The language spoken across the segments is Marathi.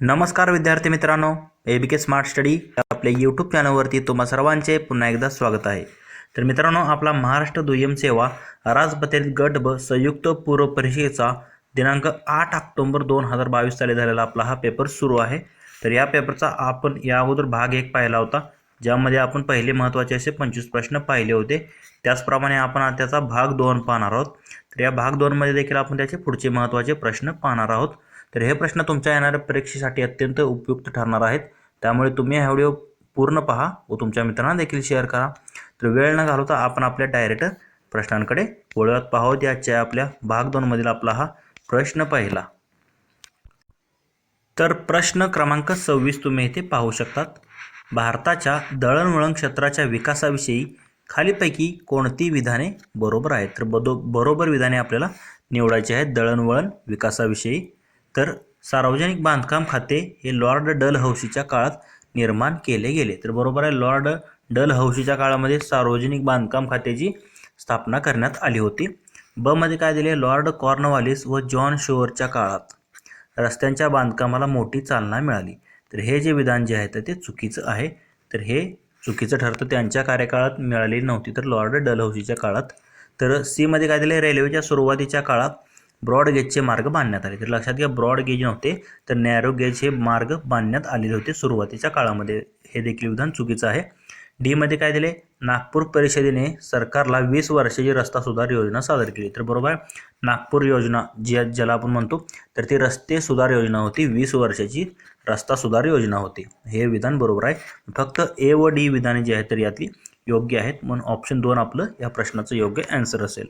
नमस्कार विद्यार्थी मित्रांनो A B K smart study आपल्या यूट्यूब चॅनलवरती तुम्हा सर्वांचे पुन्हा एकदा स्वागत आहे. तर मित्रांनो आपला महाराष्ट्र दुय्यम सेवा राजपत्रित गट ब संयुक्त पूर्व परीक्षेचा दिनांक आठ ऑक्टोंबर दोन हजार बावीस साली झालेला आपला हा पेपर सुरू आहे. तर या पेपरचा आपण या अगोदर भाग एक पाहिला होता ज्यामध्ये आपण पहिले महत्त्वाचे असे पंचवीस प्रश्न पाहिले होते. त्याचप्रमाणे आपण त्याचा भाग दोन पाहणार आहोत. तर या भाग दोनमध्ये देखील आपण त्याचे पुढचे महत्त्वाचे प्रश्न पाहणार आहोत. तर हे प्रश्न तुमच्या येणाऱ्या परीक्षेसाठी अत्यंत उपयुक्त ठरणार आहेत. त्यामुळे तुम्ही हा व्हिडिओ पूर्ण पहा व तुमच्या मित्रांना देखील शेअर करा. तर वेळ न घालवता आपण आपल्या डायरेक्ट प्रश्नांकडे वळूयात. पाहूत याच्या आपल्या भाग दोनमधील आपला हा प्रश्न पहिला. तर प्रश्न क्रमांक सव्वीस तुम्ही इथे पाहू शकतात. भारताच्या दळणवळण क्षेत्राच्या विकासाविषयी खालीपैकी कोणती विधाने बरोबर आहेत? तर बदो बरोबर विधाने आपल्याला निवडायची आहेत दळणवळण विकासाविषयी. तर सार्वजनिक बांधकाम खाते हे लॉर्ड डल हौशीच्या काळात निर्माण केले गेले. तर बरोबर आहे लॉर्ड डल हौशीच्या काळामध्ये सार्वजनिक बांधकाम खात्याची स्थापना करण्यात आली होती. ब मध्ये काय दिले? लॉर्ड कॉर्नवालिस व जॉन शोअरच्या काळात रस्त्यांच्या बांधकामाला मोठी चालना मिळाली. तर हे जे विधान जे आहे तर ते चुकीचं आहे. तर हे चुकीचं ठरतं. त्यांच्या कार्यकाळात मिळालेली नव्हती तर लॉर्ड डलहौसीच्या काळात. तर सीमध्ये काय दिले? रेल्वेच्या सुरुवातीच्या काळात ब्रॉड गेजचे मार्ग बांधण्यात आले. तर लक्षात घ्या ब्रॉड गेज नव्हते तर नॅरो गेज हे मार्ग बांधण्यात आलेले होते सुरुवातीच्या काळामध्ये. हे देखील विधान चुकीचं आहे. डीमध्ये काय दिले? नागपूर परिषदेने सरकारला वीस वर्षाची रस्ता सुधार योजना सादर केली. तर बरोबर आहे नागपूर योजना जी ज्याला आपण म्हणतो तर ती रस्ते सुधार योजना होती. वीस वर्षाची रस्ता सुधार योजना होती. हे विधान बरोबर आहे. फक्त ए व डी विधाने जी आहेत तर यातली योग्य आहेत. म्हणून ऑप्शन दोन आपलं या प्रश्नाचं योग्य ॲन्सर असेल.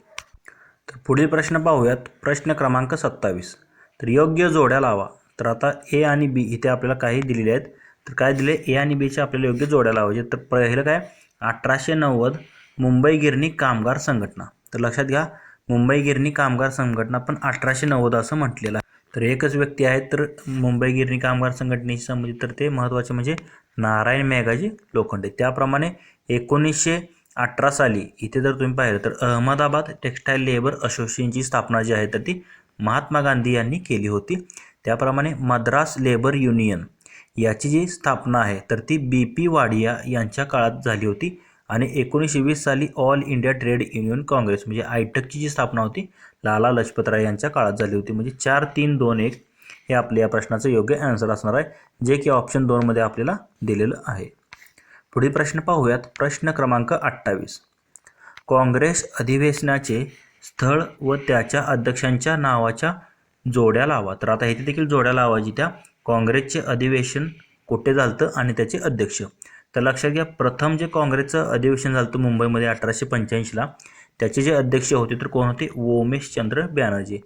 तर पुढील प्रश्न पाहूयात. प्रश्न क्रमांक सत्तावीस. तर योग्य जोड्या लावा. तर आता ए आणि बी इथे आपल्याला काही दिलेले आहेत. तर काय दिले? ए आणि बीच्या आपल्याला योग्य जोड्या लावायचे तर पहिलं काय? अठराशे नव्वद मुंबई गिरणी कामगार संघटना. तर लक्षात घ्या मुंबई गिरणी कामगार संघटना पण अठराशे नव्वद असं म्हटलेलं आहे. तर एकच व्यक्ती आहे तर मुंबई गिरणी कामगार संघटनेशी संबंधित तर ते महत्त्वाचे म्हणजे नारायण मेघाजी लोखंडे. त्याप्रमाणे एकोणीसशे अठरा साली. इथे जर तुम्ही पाहिलं तर अहमदाबाद टेक्स्टाईल लेबर असोसिएशनची स्थापना जी आहे तर ती महात्मा गांधी यांनी केली होती. त्याप्रमाणे मद्रास लेबर युनियन याची जी स्थापना आहे तर ती बी पी वाडिया यांच्या काळात झाली होती. आणि एकोणीसशे वीस साली All India Trade Union Congress म्हणजे आयटकची जी स्थापना होती लाला लजपतराय यांच्या काळात झाली होती. म्हणजे चार तीन दोन एक हे आपल्या या प्रश्नाचं योग्य आन्सर असणार आहे जे की ऑप्शन दोनमध्ये आपल्याला दिलेलं आहे. पुढील प्रश्न पाहूयात. प्रश्न क्रमांक अठ्ठावीस. काँग्रेस अधिवेशनाचे स्थळ व त्याच्या अध्यक्षांच्या नावाच्या जोड्या लावा. तर आता इथे देखील जोड्या लावायची त्या. काँग्रेसचे अधिवेशन कुठे झालं आणि त्याचे अध्यक्ष. तर लक्षात घ्या प्रथम जे काँग्रेसचं अधिवेशन झालं होतं मुंबईमध्ये अठराशे पंच्याऐंशीला त्याचे जे अध्यक्ष होते तर कोण होते? ओमेशचंद्र बॅनर्जी.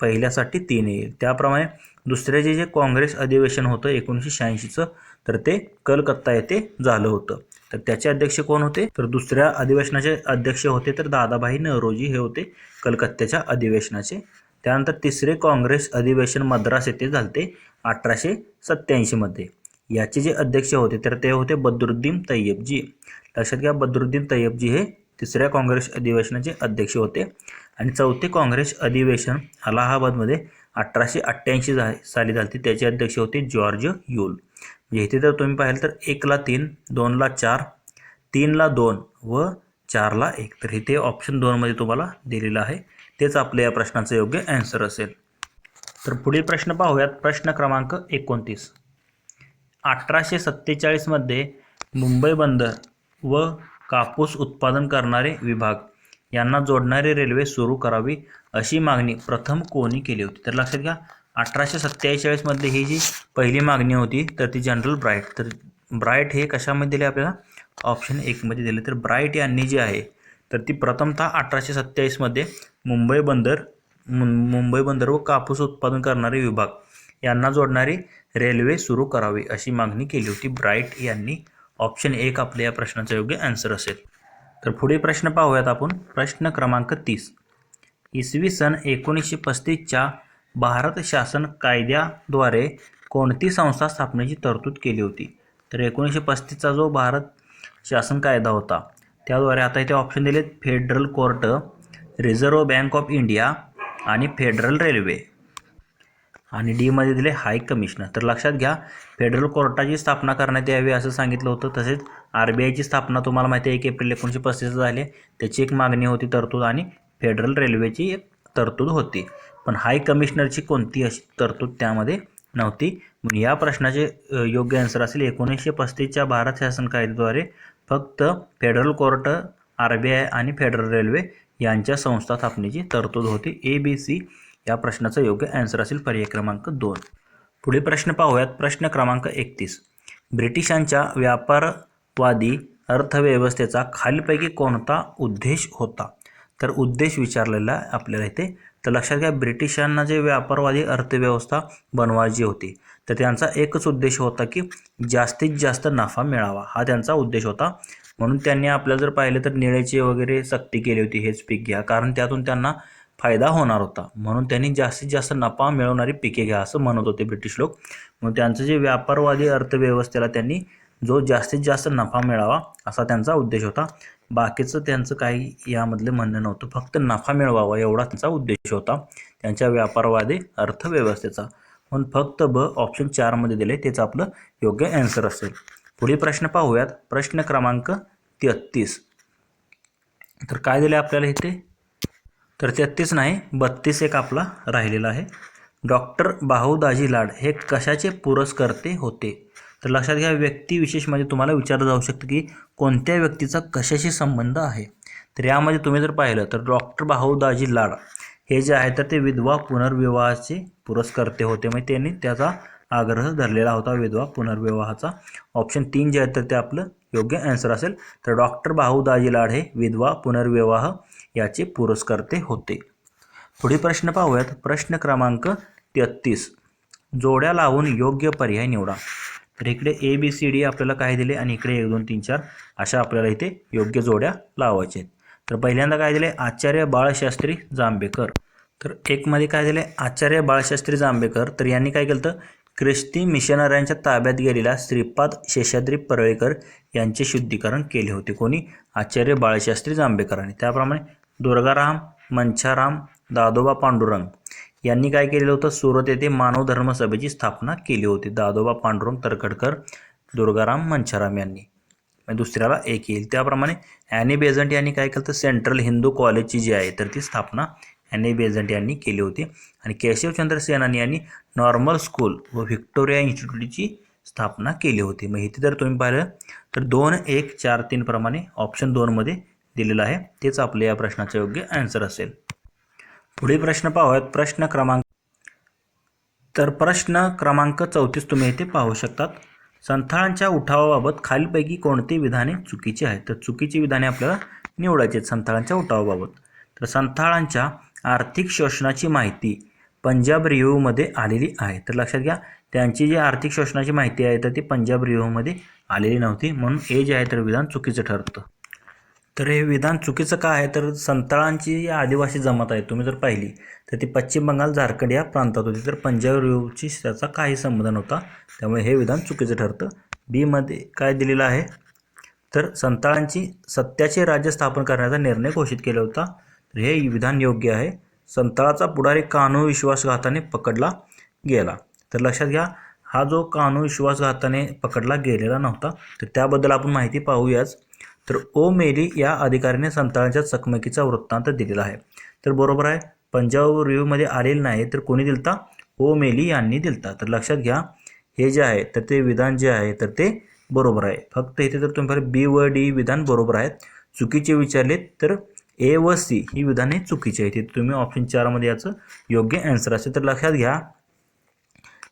पहिल्यासाठी तीन येईल. त्याप्रमाणे दुसरे जे जे काँग्रेस अधिवेशन होतं एकोणीसशे शहाऐंशीचं तर ते कलकत्ता येथे झालं होतं. तर त्याचे अध्यक्ष कोण होते? तर दुसऱ्या अधिवेशनाचे अध्यक्ष होते तर दादाभाई नवरोजी हे होते कलकत्त्याच्या अधिवेशनाचे. त्यानंतर तिसरे काँग्रेस अधिवेशन मद्रास येथे झालते अठराशे सत्त्याऐंशीमध्ये. याचे जे अध्यक्ष होते तर ते होते बद्रुद्दीन तय्यबजी लक्षात घ्या बद्रुद्दीन तय्यबजी हे तिसऱ्या काँग्रेस अधिवेशनाचे अध्यक्ष होते. आणि चौथे काँग्रेस अधिवेशन अलाहाबादमध्ये अठराशे अठ्ठ्याऐंशी झा साली झाले त्याचे अध्यक्ष होते जॉर्ज युल म्हणजे इथे जर तुम्ही पाहिलं तर एकला तीन दोनला चार तीनला दोन व चारला एक. तर इथे ऑप्शन दोनमध्ये तुम्हाला दिलेलं आहे. तेच आपल्या या प्रश्नाचं योग्य ॲन्सर असेल. तर पुढील प्रश्न पाहूयात. प्रश्न क्रमांक एकोणतीस. अठराशे सत्तेचाळीसमध्ये मुंबई बंदर व कापूस उत्पादन करणारे विभाग यांना जोडणारी रेल्वे सुरू करावी अशी मागणी प्रथम कोणी केली होती? तर लक्षात घ्या अठराशे सत्तेचाळीसमध्ये ही जी पहिली मागणी होती तर ती जनरल ब्राईट तर ब्राईट हे कशामध्ये दिले आपल्याला? ऑप्शन एकमध्ये दिले. तर ब्राईट यांनी जी आहे तर ती प्रथमतः अठराशे सत्तेचाळीसमध्ये मुंबई बंदर मुंबई बंदर व कापूस उत्पादन करणारे विभाग यांना जोडणारी रेल्वे सुरू करावी अशी मागणी केली होती. ब्राईट यांनी ऑप्शन एक आपल्या या प्रश्नाचा योग्य आन्सर असेल. तर पुढे प्रश्न पाहूयात आपण. प्रश्न क्रमांक तीस. इसवी सन एकोणीसशे पस्तीसच्या भारत शासन कायद्याद्वारे कोणती संस्था स्थापनेची तरतूद केली होती? तर एकोणीसशे पस्तीसचा जो भारत शासन कायदा होता त्याद्वारे आता इथे ऑप्शन दिलेत federal court Reserve Bank of India आणि फेडरल रेल्वे आणि डीमध्ये दिले हाय कमिशनर तर लक्षात घ्या फेडरल कोर्टाची स्थापना करण्यात यावी असं सांगितलं होतं. तसेच आर बी आयची स्थापना तुम्हाला माहिती आहे एक एप्रिल एकोणीसशे पस्तीस झाली. त्याची एक मागणी होती तरतूद आणि फेडरल रेल्वेची एक तरतूद होती. पण हाय कमिशनरची कोणती अशी तरतूद त्यामध्ये नव्हती? म्हणून या प्रश्नाचे योग्य आन्सर असेल एकोणीसशे पस्तीसच्या भारत शासन कायद्याद्वारे फक्त federal court R B I आणि फेडरल रेल्वे यांच्या संस्था स्थापनेची तरतूद होती. ए बी सी या प्रश्नाचं योग्य आन्सर असेल पर्याय क्रमांक दोन. पुढे प्रश्न पाहूयात. प्रश्न क्रमांक एकतीस. ब्रिटिशांच्या व्यापारवादी अर्थव्यवस्थेचा खालीलपैकी कोणता उद्देश होता? तर उद्देश विचारलेला आपल्याला इथे. तर लक्षात घ्या ब्रिटिशांना जे व्यापारवादी अर्थव्यवस्था बनवायची होती तर त्यांचा एकच उद्देश होता की जास्तीत जास्त नफा मिळावा. हा त्यांचा उद्देश होता. म्हणून त्यांनी आपल्याला जर पाहिलं तर निळ्याची वगैरे सक्ती केली होती हेच पीक घ्या कारण त्यातून त्यांना फायदा होणार होता. म्हणून त्यांनी जास्तीत जास्त नफा मिळवणारी पिके घ्या असं म्हणत होते ब्रिटिश लोक. मग त्यांचं जे व्यापारवादी अर्थव्यवस्थेला त्यांनी जो जास्तीत जास्त नफा मिळावा असा त्यांचा उद्देश होता. बाकीचं त्यांचं काही यामधलं म्हणणं नव्हतं. फक्त नफा मिळवावा एवढा त्यांचा उद्देश होता. त्यांच्या व्यापारवादी अर्थव्यवस्थेचा. म्हणून फक्त ब ऑप्शन चारमध्ये दिले तेच आपलं योग्य ॲन्सर असेल. पुढील प्रश्न पाहूयात. प्रश्न क्रमांक तेहत्तीस तर काय दिले आपल्याला इथे? तर तेहत्तीस नाही बत्तीस एक आपला राहिलेला आहे. डॉक्टर बाहुदाजी लाड हे कशाचे पुरस्कर्ते होते? तर लक्षात घ्या व्यक्तिविशेष म्हणजे तुम्हाला विचारलं जाऊ शकतं की कोणत्या व्यक्तीचा कशाशी संबंध आहे. तर यामध्ये तुम्ही जर पाहिलं तर डॉक्टर भाऊदाजी लाड हे जे आहे तर ते विधवा पुनर्विवाहाचे पुरस्कर्ते होते. म्हणजे त्यांनी त्याचा आग्रह धरलेला होता विधवा पुनर्विवाहाचा. ऑप्शन तीन जे आहे तर ते आपलं योग्य ॲन्सर असेल. तर डॉक्टर भाऊदाजी लाड हे विधवा पुनर्विवाह याचे पुरस्कर्ते होते. पुढील प्रश्न पाहूयात. प्रश्न क्रमांक तेहत्तीस जोड्या लावून योग्य पर्याय निवडा. तर इकडे ए बी सी डी आपल्याला काय दिले आणि इकडे एक दोन तीन चार अशा आपल्याला इथे योग्य जोड्या लावायच्या आहेत. तर पहिल्यांदा काय दिले? आचार्य बाळशास्त्री जांभेकर. तर एकमध्ये काय दिले? आचार्य बाळशास्त्री जांभेकर. तर यांनी काय केलं तर ख्रिस्ती मिशनऱ्यांच्या ताब्यात गेलेला श्रीपाद शेषाद्री परळेकर यांचे शुद्धीकरण केले होते. कोणी? आचार्य बाळशास्त्री जांभेकरांनी त्याप्रमाणे दुर्गाराम मंछाराम दादोबा पांडुरंग. यांनी काय केलेलं होतं? सुरत येथे मानव धर्म सभेची स्थापना केली होती. दादोबा पांडुरंग तरखडकर दुर्गाराम मंचाराम यांनी. दुसऱ्याला एक येईल. त्याप्रमाणे ॲनी बेझंट यांनी काय केलं तर सेंट्रल हिंदू कॉलेजची जी आहे तर ती स्थापना ॲनी बेझंट यांनी केली होती. आणि केशवचंद्र सेनानी यांनी नॉर्मल स्कूल व व्हिक्टोरिया इन्स्टिट्यूटची स्थापना केली होती. मग इथे जर तुम्ही पाहिलं तर दोन एक चार तीनप्रमाणे ऑप्शन दोनमध्ये दिलेलं आहे. तेच आपले या प्रश्नाचं योग्य आन्सर असेल. पुढील प्रश्न पाहूयात. प्रश्न क्रमांक तर प्रश्न क्रमांक चौतीस तुम्ही इथे पाहू शकतात. संथाळांच्या उठावाबाबत खालीलपैकी कोणती विधाने चुकीची आहेत? तर चुकीची विधाने आपल्याला निवडायची आहेत संथाळांच्या उठावाबाबत. तर संथाळांच्या आर्थिक शोषणाची माहिती पंजाब रिव्ह्यूमध्ये आलेली आहे. तर लक्षात घ्या त्यांची जी आर्थिक शोषणाची माहिती आहे तर ती पंजाब रिव्ह्यूमध्ये आलेली नव्हती. म्हणून हे जे आहे तर विधान चुकीचं ठरतं. तर हे विधान चुकीचं का आहे? तर संताळांची आदिवासी जमात आहे तुम्ही जर पाहिली तर ती पश्चिम बंगाल झारखंड या प्रांतात होती. तर पंजाब रिव्ह्यूची त्याचा काही संबंध नव्हता त्यामुळे हे विधान चुकीचं ठरतं. बीमध्ये काय दिलेलं आहे? तर संताळांची सत्याचे राज्य स्थापन करण्याचा निर्णय घोषित केला होता. तर हे विधान योग्य आहे. संताळाचा पुढारी कानू विश्वासघाताने पकडला गेला. तर लक्षात घ्या हा जो कानू विश्वासघाताने पकडला गेलेला नव्हता तर त्याबद्दल आपण माहिती पाहूयाच. तर ओ मेली या अधिकाऱ्याने संताळांच्या चकमकीचा वृत्तांत दिलेला आहे. तर बरोबर आहे पंजाब रिव्ह्यूमध्ये आलेलं नाही तर कोणी दिलता? ओ मेली यांनी दिलता. तर लक्षात घ्या हे जे आहे तर ते विधान जे आहे तर ते बरोबर आहे. फक्त इथे जर तुम्ही बी व डी विधान बरोबर आहेत. चुकीचे विचारले तर ए व सी ही विधाने चुकीची आहेत. इथे तुम्ही ऑप्शन चारमध्ये याचं योग्य ॲन्सर असेल तर लक्षात घ्या.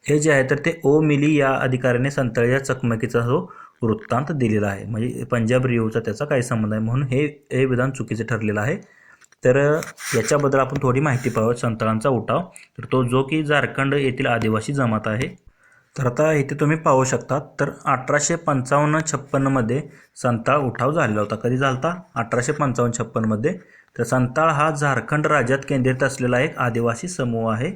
हे जे आहे तर ते ओ मिली या अधिकाऱ्याने संतळ्या चकमकीचा जो वृत्तांत दिलेला आहे. म्हणजे पंजाब रिओचा त्याचा काही संबंध आहे. म्हणून हे हे विधान चुकीचं ठरलेलं आहे. तर याच्याबद्दल आपण थोडी माहिती पाहूया. संताळांचा उठाव. तर तो जो की झारखंड येथील आदिवासी जमात आहे. तर आता इथे तुम्ही पाहू शकता. तर अठराशे पंचावन्न छप्पन्नमध्ये संताळ उठाव झालेला होता. कधी झाला होता अठराशे पंचावन्न छप्पनमध्ये तर संताळ हा झारखंड राज्यात केंद्रित असलेला एक आदिवासी समूह आहे.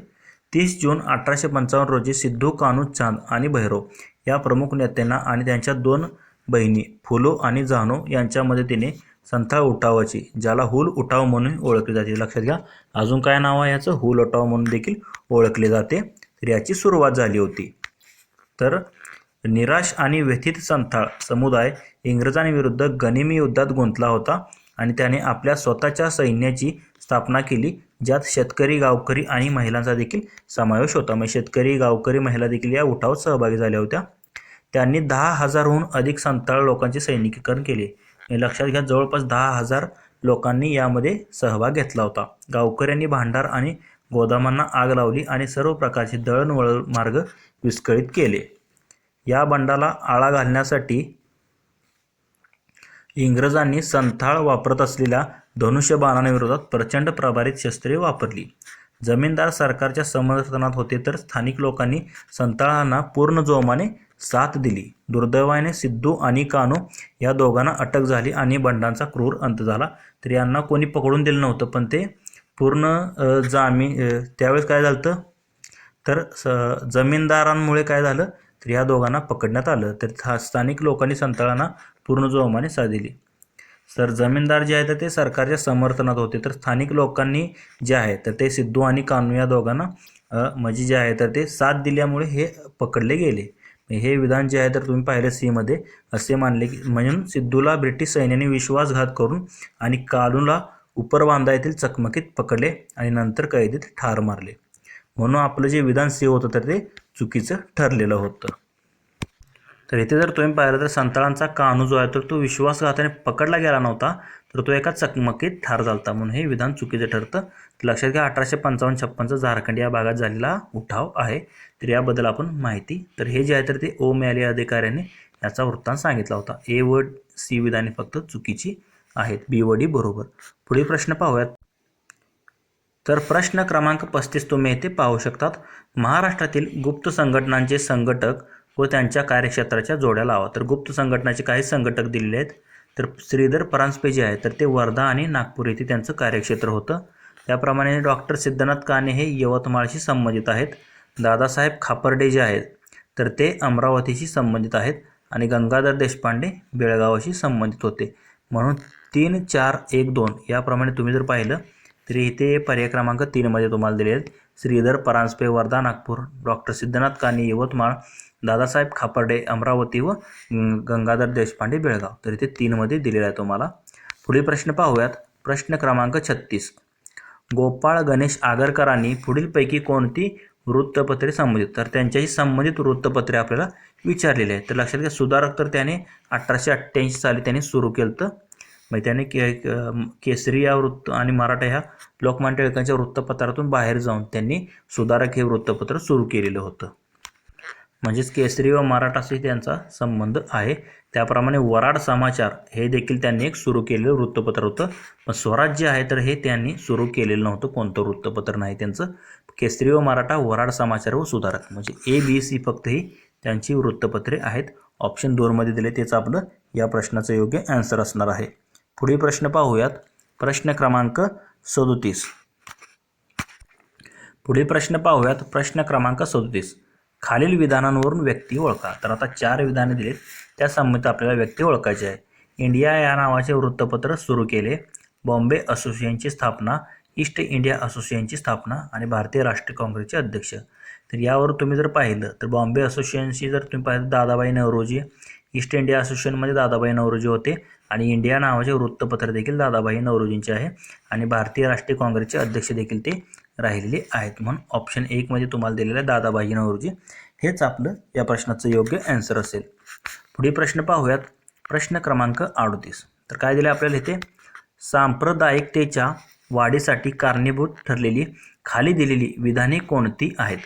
तीस जून अठराशे पंचावन्न रोजी सिद्धू कानू चांद आणि भैरव या प्रमुख नेत्यांना आणि त्यांच्या दोन बहिणी फुलो आणि जानो यांच्या मदतीने संथाळ उठावाची ज्याला हुल उठाव म्हणून ओळखले जाते. लक्षात घ्या अजून काय नाव आहे याचं? हुल उठाव म्हणून देखील ओळखले जाते. तर याची सुरुवात झाली होती. तर निराश आणि व्यथित संथाळ समुदाय इंग्रजांविरुद्ध गनिमी युद्धात गुंतला होता आणि त्याने आपल्या स्वतःच्या सैन्याची स्थापना केली. ज्यात शेतकरी गावकरी आणि महिलांचा देखील समावेश होता. म्हणजे शेतकरी गावकरी महिला देखील या उठावात सहभागी झाल्या होत्या. त्यांनी दहा हजारहून अधिक संताळ लोकांचे सैनिकीकरण केले. लक्षात घ्या जवळपास दहा हजार लोकांनी यामध्ये सहभाग घेतला होता. गावकऱ्यांनी भांडार आणि गोदामांना आग लावली आणि सर्व प्रकारचे दळणवळण मार्ग विस्कळीत केले. या बंडाला आळा घालण्यासाठी इंग्रजांनी संथाळ वापरत असलेल्या धनुष्यबाणांविरोधात प्रचंड प्रभारित शस्त्रे वापरली. जमीनदार सरकारच्या समर्थनात होते तर स्थानिक लोकांनी संताळांना पूर्ण जोमाने साथ दिली. दुर्दैवाने सिद्धू आणि कानू या दोघांना अटक झाली आणि बंडांचा क्रूर अंत झाला. तर यांना कोणी पकडून दिलं नव्हतं पण ते पूर्ण जामी त्यावेळेस काय झालं तर स जमीनदारांमुळे काय झालं? तर या दोघांना पकडण्यात आलं. तर स्थानिक लोकांनी संताळांना पूर्ण जोमाने साथ दिली. तर जमीनदार जे आहेत तर ते सरकारच्या समर्थनात होते. तर स्थानिक लोकांनी जे आहे तर ते सिद्धू आणि कानू या दोघांना म्हणजे जे आहे तर ते साथ दिल्यामुळे हे पकडले गेले. हे विधान जे आहे तर तुम्ही पाहिलं सीमध्ये असे मानले की म्हणून सिद्धूला ब्रिटिश सैन्याने विश्वासघात करून आणि कालूला उपरबांधा येथील चकमकीत पकडले आणि नंतर कैदीत ठार मारले. म्हणून आपलं जे विधान सी होतं तर ते चुकीचं ठरलेलं होतं. तर इथे जर तुम्ही पाहिलं तर संताळांचा कानू जो आहे तर तो विश्वासघाताने पकडला गेला नव्हता तर तो एका चकमकीत ठार झालता म्हणून हे विधान चुकीचं ठरतं. लक्षात घ्या अठराशे पंचावन्न छप्पनचा झारखंड या भागात झालेला उठाव आहे. तर याबद्दल आपण माहिती तर हे जे आहे तर ते ओम या अधिकाऱ्याने याचा वृत्तांत सांगितला होता. ए व सी विधाने फक्त चुकीची आहेत बी व डी बरोबर. पुढील प्रश्न पाहूयात. तर प्रश्न क्रमांक पस्तीस तुम्ही येथे पाहू शकतात. महाराष्ट्रातील गुप्त संघटनांचे संघटक व त्यांच्या कार्यक्षेत्राच्या जोड्या लावा. तर गुप्त संघटनाचे काही संघटक दिलेले आहेत. तर श्रीधर परांजपे जे आहे तर ते वर्धा आणि नागपूर येथे त्यांचं कार्यक्षेत्र होतं. त्याप्रमाणे डॉक्टर सिद्धनाथ काणे हे यवतमाळशी संबंधित आहेत. दादासाहेब खापर्डे जे आहेत तर ते अमरावतीशी संबंधित आहेत आणि गंगाधर देशपांडे बेळगावाशी संबंधित होते. म्हणून तीन चार एक दोन याप्रमाणे तुम्ही जर पाहिलं तरी इथे पर्याय क्रमांक तीनमध्ये तुम्हाला दिले आहेत. श्रीधर परांजपे वर्धा नागपूर डॉक्टर सिद्धनाथ काने यवतमाळ दादासाहेब खापर्डे अमरावती व गंगाधर देशपांडे बेळगाव. तर इथे तीनमध्ये दिलेला आहे तुम्हाला. पुढील प्रश्न पाहूयात. प्रश्न क्रमांक छत्तीस. गोपाळ गणेश आगरकरांनी पुढीलपैकी कोणती वृत्तपत्रे संबंधित? तर त्यांच्याशी संबंधित वृत्तपत्रे आपल्याला विचारलेली आहेत. तर लक्षात घ्या सुधारक तर त्याने अठराशे अठ्ठ्याऐंशी साली त्यांनी सुरू केलं तर मग त्याने के केसरी या वृत्त आणि मराठा ह्या लोकमान्य टिळकांच्या वृत्तपत्रातून बाहेर जाऊन त्यांनी सुधारक हे वृत्तपत्र सुरू केलेलं होतं. म्हणजेच केसरी व मराठाशी त्यांचा संबंध आहे. त्याप्रमाणे वराड समाचार हे देखील त्यांनी एक सुरू केलेलं वृत्तपत्र होतं. पण स्वराज्य आहे तर हे त्यांनी सुरू केलेलं नव्हतं. कोणतं वृत्तपत्र नाही त्यांचं. केसरी व मराठा वराड समाचार व सुधारक. म्हणजे ए बी सी फक्त ही त्यांची वृत्तपत्रे आहेत. ऑप्शन दोनमध्ये दिले तेच आपलं या प्रश्नाचं योग्य ॲन्सर असणार आहे. पुढील प्रश्न पाहूयात. प्रश्न क्रमांक सदोतीस. पुढील प्रश्न पाहूयात. प्रश्न क्रमांक सदोतीस. खालील विधानांवरून व्यक्ती ओळखा. तर आता चार विधाने दिलीत. त्या संबंधित आपल्याला व्यक्ती ओळखायची आहे इंडिया या नावाचे वृत्तपत्र सुरू केले. बॉम्बे असोसिएशनची स्थापना ईस्ट इंडिया असोसिएशनची स्थापना आणि भारतीय राष्ट्रीय काँग्रेसचे अध्यक्ष. तर यावर तुम्ही जर पाहिलं तर बॉम्बे असोसिएशनशी जर तुम्ही पाहिलं दादाबाई नवरोजी ईस्ट इंडिया असोसिएशनमध्ये दादाबाई नवरोजी होते आणि इंडिया नावाचे वृत्तपत्र देखील दादाबाई नवरोजींचे आहे आणि भारतीय राष्ट्रीय काँग्रेसचे अध्यक्ष देखील ते राहिलेले आहेत. म्हणून ऑप्शन एकमध्ये तुम्हाला दिलेलं दादाबाई नवरोजी हेच आपलं या प्रश्नाचं योग्य ॲन्सर असेल. पुढील प्रश्न पाहूयात. प्रश्न क्रमांक अडतीस. तर काय दिलं आपल्याला इथे? सांप्रदायिकतेच्या वाढीसाठी कारणीभूत ठरलेली खाली दिलेली विधाने कोणती आहेत?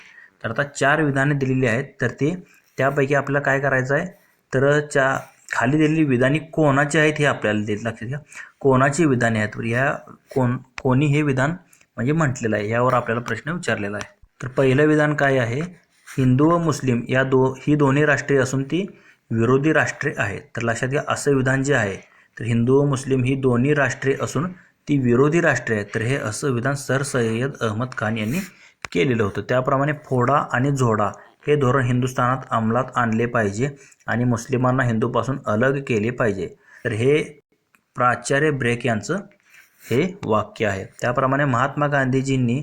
तर आता चार विधाने दिलेली आहेत. तर ते त्यापैकी आपल्याला काय करायचं आहे? तर च्या खाली दिलेली विधाने कोणाची आहेत हे आपल्याला देत लक्षात घ्या. कोणाची विधाने आहेत? या ह्या कोण कोणी हे विधान म्हणजे म्हटलेलं आहे यावर आपल्याला प्रश्न विचारलेला आहे. तर पहिलं विधान काय आहे? हिंदू व मुस्लिम या दो ही दोन्ही राष्ट्रे असून ती विरोधी राष्ट्रे आहेत. तर लक्षात घ्या असं विधान जे आहे तर हिंदू व मुस्लिम ही दोन्ही राष्ट्रे असून ती विरोधी राष्ट्रे आहेत. तर हे असं विधान सर सय्यद अहमद खान यांनी केलेलं होतं. त्याप्रमाणे फोडा आणि झोडा हे धोरण हिंदुस्थानात अंमलात आणले पाहिजे आणि मुस्लिमांना हिंदूपासून अलग केले पाहिजे. तर हे प्राचार्य ब्रेक यांचं हे वाक्य आहे. त्याप्रमाणे महात्मा गांधीजींनी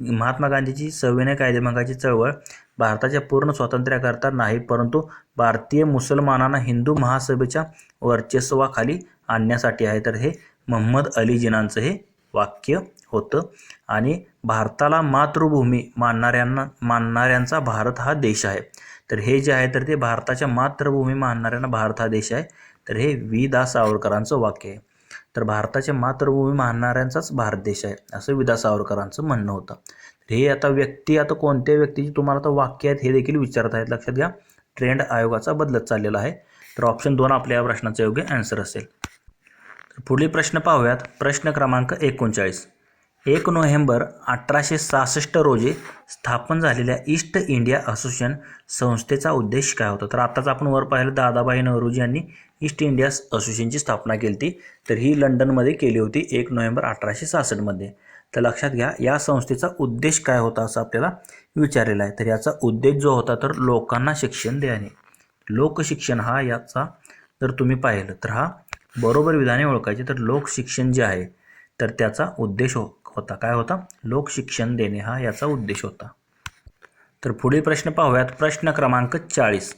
महात्मा गांधीची सविनय कायदेभंगाची चळवळ भारताच्या पूर्ण स्वातंत्र्याकरता नाही परंतु भारतीय मुसलमानांना हिंदू महासभेच्या वर्चस्वाखाली आणण्यासाठी आहे. तर हे मोहम्मद अली जिनांचं हे वाक्य होतं. आणि भारताला मातृभूमी मानणाऱ्यांना मानणाऱ्यांचा भारत हा देश आहे. तर हे जे आहे तर ते भारताच्या मातृभूमी मानणाऱ्यांना भारत हा देश आहे. तर हे वि दा सावरकरांचं वाक्य आहे. तर भारताच्या मातृभूमी मानणाऱ्यांचाच भारत देश आहे असं विदा सावरकरांचं म्हणणं होतं. हे आता व्यक्ती आता कोणत्या व्यक्तीची तुम्हाला आता वाक्य आहेत हे देखील विचारत आहेत लक्षात घ्या. ट्रेंड आयोगाचा बदलत चाललेला आहे. तर ऑप्शन दोन आपल्या या प्रश्नाचं योग्य आन्सर असेल. तर पुढील प्रश्न पाहूयात. प्रश्न क्रमांक एकोणचाळीस. एक नोव्हेंबर अठराशे सहासष्ट रोजी स्थापन झालेल्या ईस्ट इंडिया असोसिएशन संस्थेचा उद्देश काय होता? तर आताच आपण वर पाहिलं दादाबाई नवरोजी यांनी ईस्ट इंडिया असोसिएशनची स्थापना केली होती. तर ही लंडनमध्ये केली होती एक नोव्हेंबर अठराशे सहासष्टमध्ये तर लक्षात घ्या या संस्थेचा उद्देश काय होता असं आपल्याला विचारलेलं आहे. तर याचा उद्देश जो होता तर लोकांना शिक्षण देणे. लोकशिक्षण हा याचा जर तुम्ही पाहिलं तर हा बरोबर विधाने ओळखायचे तर लोकशिक्षण जे आहे तर त्याचा उद्देश हो होता. काय होता? लोकशिक्षण देणे हा याचा उद्देश होता. तर पुढील प्रश्न पाहूयात. प्रश्न क्रमांक चाळीस.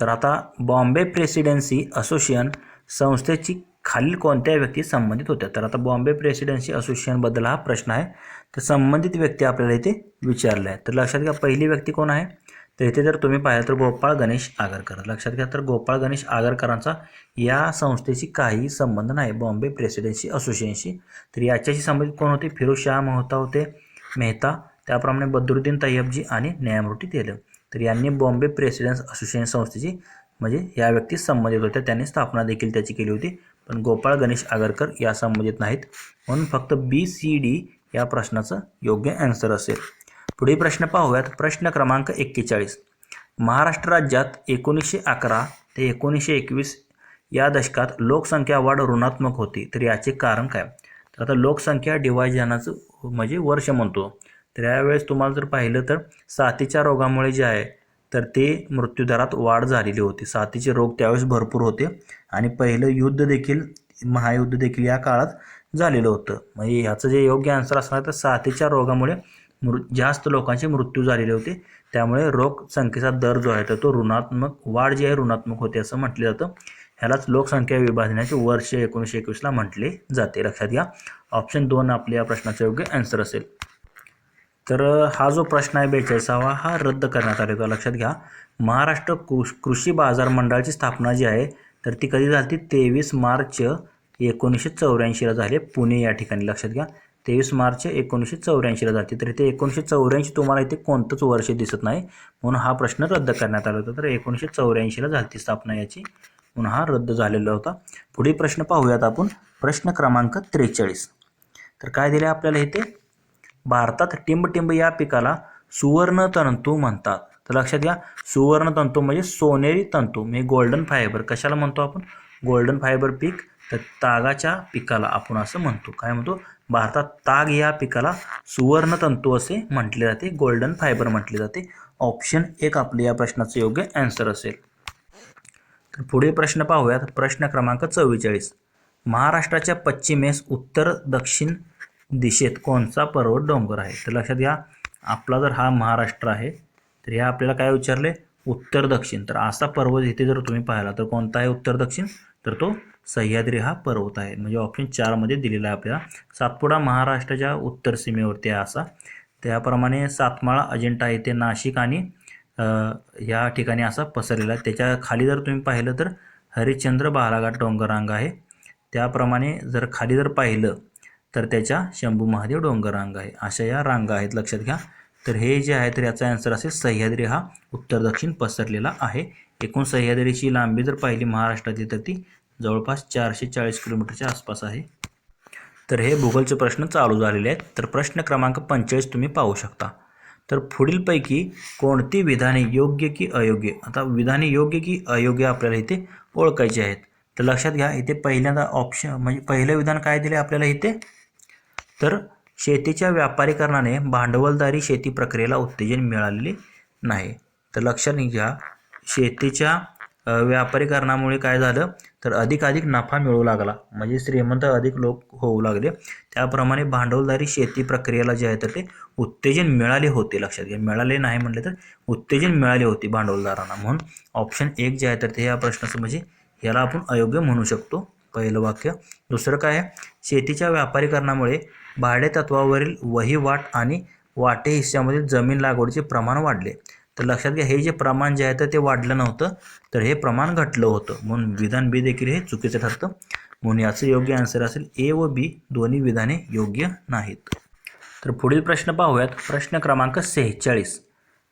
तर आता बॉम्बे प्रेसिडेन्सी असोसिएशन संस्थेची खालील कोणत्या व्यक्ती संबंधित होत्या? तर आता बॉम्बे प्रेसिडेन्सी असोसिएशनबद्दल हा प्रश्न आहे. तर संबंधित व्यक्ती आपल्याला इथे विचारल्या आहे तर लक्षात घ्या पहिली व्यक्ती कोण आहे? तर इथे जर तुम्ही पाहिलं तर गोपाळ गणेश आगरकर. लक्षात घ्या तर गोपाळ गणेश आगरकरांचा या संस्थेशी काही संबंध नाही. बॉम्बे प्रेसिडेन्सी असोसिएशनशी. तर याच्याशी संबंधित कोण होते? फिरोज शाह मेहता होते मेहता. त्याप्रमाणे बद्रुद्दीन तय्यबजी आणि न्यायमूर्ती तेलम तर यांनी बॉम्बे प्रेसिडेन्स असोसिएशन संस्थेची म्हणजे या व्यक्ती संबंधित होत्या. त्यांनी स्थापना देखील त्याची केली होती. पण गोपाळ गणेश आगरकर या संबंधित नाहीत. म्हणून फक्त बी सी डी या प्रश्नाचं योग्य आन्सर असेल. पुढील प्रश्न पाहूयात. प्रश्न क्रमांक एक्केचाळीस. महाराष्ट्र राज्यात एकोणीसशे अकरा ते एकोणीसशे एकवीस या दशकात लोकसंख्या वाढ ऋणात्मक होती तर याचे कारण काय? तर आता लोकसंख्या डिवायजनाचं म्हणजे वर्ष म्हणतो. तर यावेळेस तुम्हाला जर पाहिलं तर साथीच्या रोगामुळे जे आहे तर ते मृत्यूदरात वाढ झालेली होती. साथीचे रोग त्यावेळेस भरपूर होते आणि पहिलं युद्ध देखील महायुद्ध देखील या काळात झालेलं होतं. म्हणजे ह्याचं जे योग्य आन्सर असणार तर साथीच्या रोगामुळे मृ जास्त लोकांचे मृत्यू झालेले होते. त्यामुळे रोगसंख्येचा दर जो आहे तर तो ऋणात्मक वाढ जी आहे ऋणात्मक होते असं म्हटलं जातं. ह्यालाच लोकसंख्या विभाजनाचे वर्ष एकोणीसशे एकवीसला म्हटले जाते. लक्षात घ्या. ऑप्शन दोन आपल्या या प्रश्नाचं योग्य आन्सर असेल. तर हा जो प्रश्न आहे बेचाळीसावा हा रद्द करण्यात आलेला लक्षात घ्या. महाराष्ट्र कृष कृषी बाजार मंडळाची स्थापना जी आहे तर ती कधी झाली तेवीस मार्च एकोणीसशे चौऱ्याऐंशीला झाली पुणे या ठिकाणी. लक्षात घ्या. तेवीस मार्च एकोणीसशे चौऱ्याऐंशीला जाते. तर इथे एकोणीसशे चौऱ्याऐंशी तुम्हाला इथे कोणतंच वर्ष दिसत नाही. म्हणून हा प्रश्न रद्द करण्यात आला होता. तर एकोणीसशे चौऱ्याऐंशीला झाली स्थापना याची. म्हणून हा रद्द झालेला होता. पुढील प्रश्न पाहूयात आपण. प्रश्न क्रमांक त्रेचाळीस. तर काय दिले आपल्याला इथे? भारतात टिंबटिंब या पिकाला सुवर्ण तंतू म्हणतात. तर लक्षात घ्या सुवर्ण तंतू म्हणजे सोनेरी तंतू. म्हणजे गोल्डन फायबर कशाला म्हणतो आपण? गोल्डन फायबर पीक तर तागाच्या पिकाला आपण असं म्हणतो. काय म्हणतो? भारतात ताग या पिकाला सुवर्ण तंतू असे म्हटले जाते. गोल्डन फायबर म्हटले जाते. ऑप्शन एक आपले या प्रश्नाचं योग्य आन्सर असेल. तर पुढे प्रश्न पाहूयात. प्रश्न क्रमांक चव्वेचाळीस. महाराष्ट्राच्या पश्चिमेस उत्तर दक्षिण दिशेत कोणचा पर्वत डोंगर आहे? तर लक्षात घ्या आपला जर हा महाराष्ट्र आहे तर हे आपल्याला काय विचारले? उत्तर दक्षिण. तर असा पर्वत इथे जर तुम्ही पाहिला तर कोणता आहे उत्तर दक्षिण? तर तो सह्याद्री हा पर्वत आहे. म्हणजे ऑप्शन चारमध्ये दिलेला आहे आपल्याला. सातपुडा महाराष्ट्राच्या उत्तर सीमेवरती आहे असा. त्याप्रमाणे सातमाळा अजिंठा येथे नाशिक आणि या ठिकाणी असा पसरलेला आहे. त्याच्याखाली जर तुम्ही पाहिलं तर हरिश्चंद्र बालाघाट डोंगरांग आहे. त्याप्रमाणे जर खाली जर पाहिलं तर त्याच्या शंभू महादेव डोंगरांग आहे. अशा या रांगा आहेत लक्षात घ्या. तर हे जे आहे तर याचा आन्सर असेल सह्याद्री हा उत्तर दक्षिण पसरलेला आहे. एकूण सह्याद्रीची लांबी जर पाहिली महाराष्ट्रातली तर ती जवळपास चारशे चाळीस किलोमीटरच्या आसपास आहे. तर हे भूगोलचे प्रश्न चालू झालेले आहेत. तर प्रश्न क्रमांक पंचेचाळीस तुम्ही पाहू शकता. तर पुढीलपैकी कोणती विधाने योग्य की अयोग्य? आता विधाने योग्य की अयोग्य आपल्याला इथे ओळखायची आहेत. तर लक्षात घ्या इथे पहिल्यांदा ऑप्शन म्हणजे पहिलं विधान काय दिले आपल्याला इथे? तर शेतीच्या व्यापारीकरणाने भांडवलदारी शेती प्रक्रियेला उत्तेजन मिळालेले नाही. तर लक्षात घ्या शेतीच्या व्यापारीकरणामुळे काय झालं? तर अधिकाधिक नफा मिळू लागला. म्हणजे श्रीमंत अधिक लोक होऊ लागले. त्याप्रमाणे भांडवलदारी शेती प्रक्रियेला जे आहे तर ते उत्तेजन मिळाले होते लक्षात घ्या. मिळाले नाही म्हटले तर उत्तेजन मिळाले होते भांडवलदारांना. म्हणून ऑप्शन एक जे आहे तर ते या प्रश्नाचं म्हणजे याला आपण अयोग्य म्हणू शकतो. पहिलं वाक्य. दुसरं काय आहे? शेतीच्या व्यापारीकरणामुळे भाडेतत्वावरील वहिवाट आणि वाटे हिस्स्यामधील जमीन लागवडीचे प्रमाण वाढले. तर लक्षात घ्या हे जे प्रमाण जे आहे तर ते वाढलं नव्हतं तर हे प्रमाण घटलं होतं. म्हणून विधान बी देखील हे चुकीचं ठरतं. म्हणून याचं योग्य आन्सर असेल ए व बी दोन्ही विधाने योग्य नाहीत. तर पुढील प्रश्न पाहूयात. प्रश्न क्रमांक सेहेचाळीस.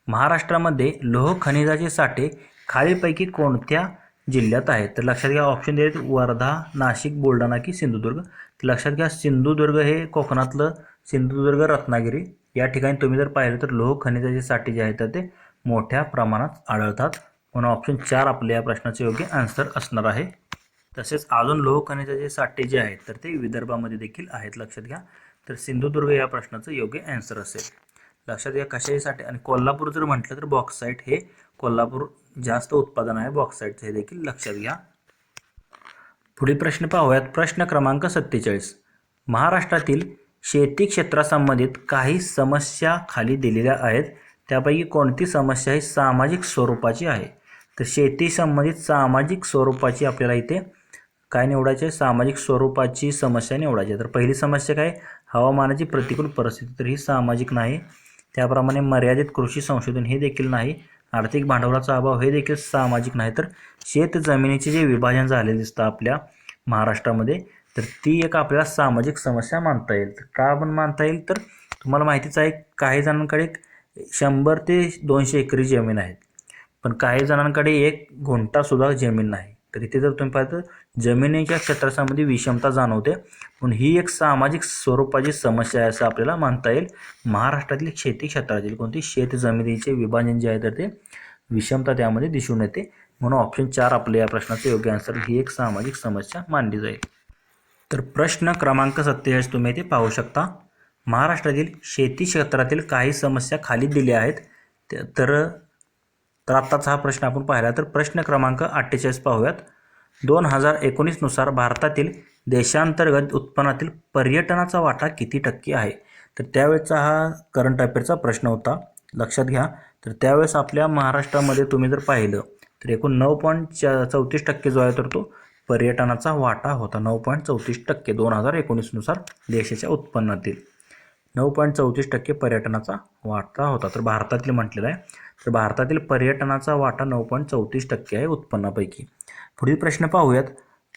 महाराष्ट्रामध्ये लोह खनिजाचे साठे खालीलपैकी कोणत्या जिल्ह्यात आहेत? तर लक्षात घ्या ऑप्शन देत वर्धा नाशिक बुलढाणा की सिंधुदुर्ग. तर लक्षात घ्या सिंधुदुर्ग हे कोकणातलं सिंधुदुर्ग रत्नागिरी. या ठिकाणी तुम्ही जर पाहिलं तर लोह खनिजाचे साठे जे आहेत ते मोठ्या प्रमाणात आढळतात. म्हणून ऑप्शन चार आपल्या या प्रश्नाचे योग्य आन्सर असणार आहे. तसेच अजून लोह जे साठे जे आहेत तर ते विदर्भामध्ये देखील आहेत लक्षात घ्या. तर सिंधुदुर्ग या प्रश्नाचं योग्य आन्सर असेल. लक्षात घ्या कशाही साठे. आणि कोल्हापूर जर म्हटलं तर बॉक्साईट हे कोल्हापूर जास्त उत्पादन आहे बॉक्साईटचं हे देखील लक्षात घ्या. पुढील प्रश्न पाहूयात. प्रश्न क्रमांक सत्तेचाळीस. महाराष्ट्रातील शेती क्षेत्रासंबंधित काही समस्या खाली दिलेल्या आहेत. त्यापैकी कोणती समस्या ही सामाजिक स्वरूपाची आहे? तर शेती संबंधित सामाजिक स्वरूपाची आपल्याला इथे काय निवडायचे? आहे? सामाजिक स्वरूपाची समस्या निवडायची आहे. तर पहिली समस्या काय? हवामानाची प्रतिकूल परिस्थिती. तर ही सामाजिक नाही. त्याप्रमाणे मर्यादित कृषी संशोधन हे देखील नाही. आर्थिक भांडवलाचा अभाव हे देखील सामाजिक नाही. तर शेत जमिनीचे जे विभाजन झाले दिसतं आपल्या महाराष्ट्रामध्ये तर ती एक आपल्याला सामाजिक समस्या मानता येईल. तर का पण मानता येईल? तर तुम्हाला माहितीच आहे काही जणांकडे शंभर ते दोनशे एकरी जमीन आहेत. पण काही जणांकडे एक गुंठासुद्धा जमीन नाही. तर इथे जर तुम्ही पाहता जमिनीच्या क्षेत्रामध्ये विषमता जाणवते. पण ही एक सामाजिक स्वरूपाची समस्या आहे असं आपल्याला मानता येईल. महाराष्ट्रातील शेती क्षेत्रातील कोणती शेत जमिनीचे विभाजन जे आहे तर ते विषमता त्यामध्ये दिसून येते. म्हणून ऑप्शन चार आपल्या या प्रश्नाचं योग्य आन्सर ही एक सामाजिक समस्या मानली जाईल. तर प्रश्न क्रमांक सत्तेचाळीस तुम्ही इथे पाहू शकता. महाराष्ट्रातील शेती क्षेत्रातील काही समस्या खाली दिल्या आहेत. त्या- तर तर आत्ताचा हा प्रश्न आपण पाहिला तर प्रश्न क्रमांक अठ्ठेचाळीस पाहूयात. दोन हजार एकोणीसनुसार भारतातील देशांतर्गत उत्पन्नातील पर्यटनाचा वाटा किती टक्के आहे? तर त्यावेळेचा हा करंट अफेअरचा प्रश्न होता. लक्षात घ्या. तर त्यावेळेस आपल्या महाराष्ट्रामध्ये तुम्ही जर पाहिलं तर एकूण नऊ पॉईंट च चौतीस टक्के जो आहे तर तो पर्यटनाचा वाटा होता. नऊ पॉईंट चौतीस टक्के दोन हजार एकोणीसनुसार देशाच्या उत्पन्नातील. नऊ पॉईंट चौतीस टक्के पर्यटनाचा वाटा होता. तर भारतातील म्हटलेलं आहे तर भारतातील पर्यटनाचा वाटा नऊ पॉईंट चौतीस टक्के आहे उत्पन्नापैकी. पुढील प्रश्न पाहूयात.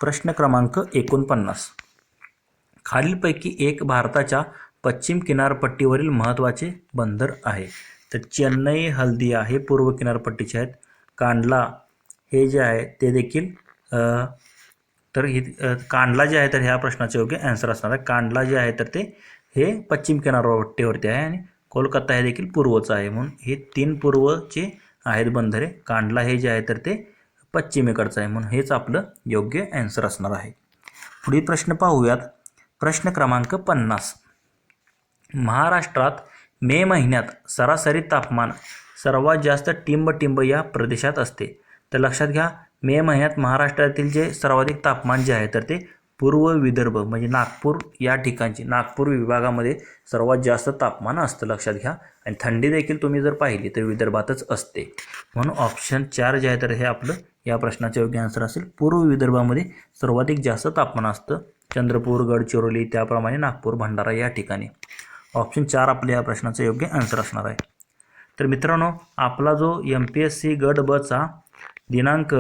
प्रश्न क्रमांक एकोणपन्नास. खालीलपैकी एक भारताच्या पश्चिम किनारपट्टीवरील महत्त्वाचे बंदर आहे. तर चेन्नई हल्दिया हे पूर्व किनारपट्टीचे आहेत. कांडला हे जे आहे ते देखील तर हे कांडला जे आहे तर ह्या प्रश्नाचे योग्य आन्सर असणार आहे. कांडला जे आहे तर ते हे पश्चिम किनारपट्टीवरती आहे आणि कोलकाता हे देखील पूर्वचं आहे म्हणून हे तीन पूर्वचे आहेत बंधरे. कांडला हे जे आहे तर ते पश्चिमेकडचं आहे म्हणून हेच आपलं योग्य ॲन्सर असणार आहे. पुढील प्रश्न पाहूयात. प्रश्न क्रमांक पन्नास. महाराष्ट्रात मे महिन्यात सरासरी तापमान सर्वात जास्त टिंब टिंब या प्रदेशात असते. तर लक्षात घ्या मे महिन्यात महाराष्ट्रातील जे सर्वाधिक तापमान जे आहे तर ते पूर्व विदर्भ म्हणजे नागपूर या ठिकाणची नागपूर विभागामध्ये सर्वात जास्त तापमान असतं लक्षात घ्या. आणि थंडी देखील तुम्ही जर पाहिली तर विदर्भातच असते. म्हणून ऑप्शन चार जे आहे तर हे आपलं या प्रश्नाचं योग्य आन्सर असेल. पूर्व विदर्भामध्ये सर्वाधिक जास्त तापमान असतं. चंद्रपूर गडचिरोली त्याप्रमाणे नागपूर भंडारा या ठिकाणी. ऑप्शन चार आपल्या या प्रश्नाचं योग्य आन्सर असणार आहे. तर मित्रांनो आपला जो एम पी एस सी गट बचा दिनांक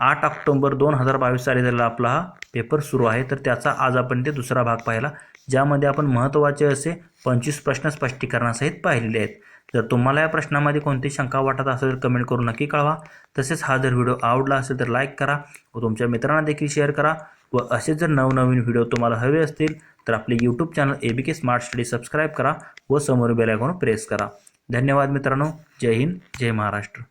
आठ ऑक्टोंबर दोन हजार बावीस साली झालेला आपला हा पेपर सुरू आहे. तर त्याचा आज आपण ते दुसरा भाग पाहिला. ज्यामध्ये आपण महत्त्वाचे असे पंचवीस प्रश्न स्पष्टीकरणासहित पाहिलेले आहेत. जर तुम्हाला या प्रश्नामध्ये कोणती शंका वाटत असेल तर कमेंट करून नक्की कळवा. तसेच हा जर व्हिडिओ आवडला असेल तर लाईक करा व तुमच्या मित्रांना देखील शेअर करा व असे जर नवनवीन व्हिडिओ तुम्हाला हवे असतील तर आपले YouTube channel A B K smart study subscribe करा व समोर बेलायकॉन प्रेस करा. धन्यवाद मित्रांनो. जय हिंद. जय महाराष्ट्र.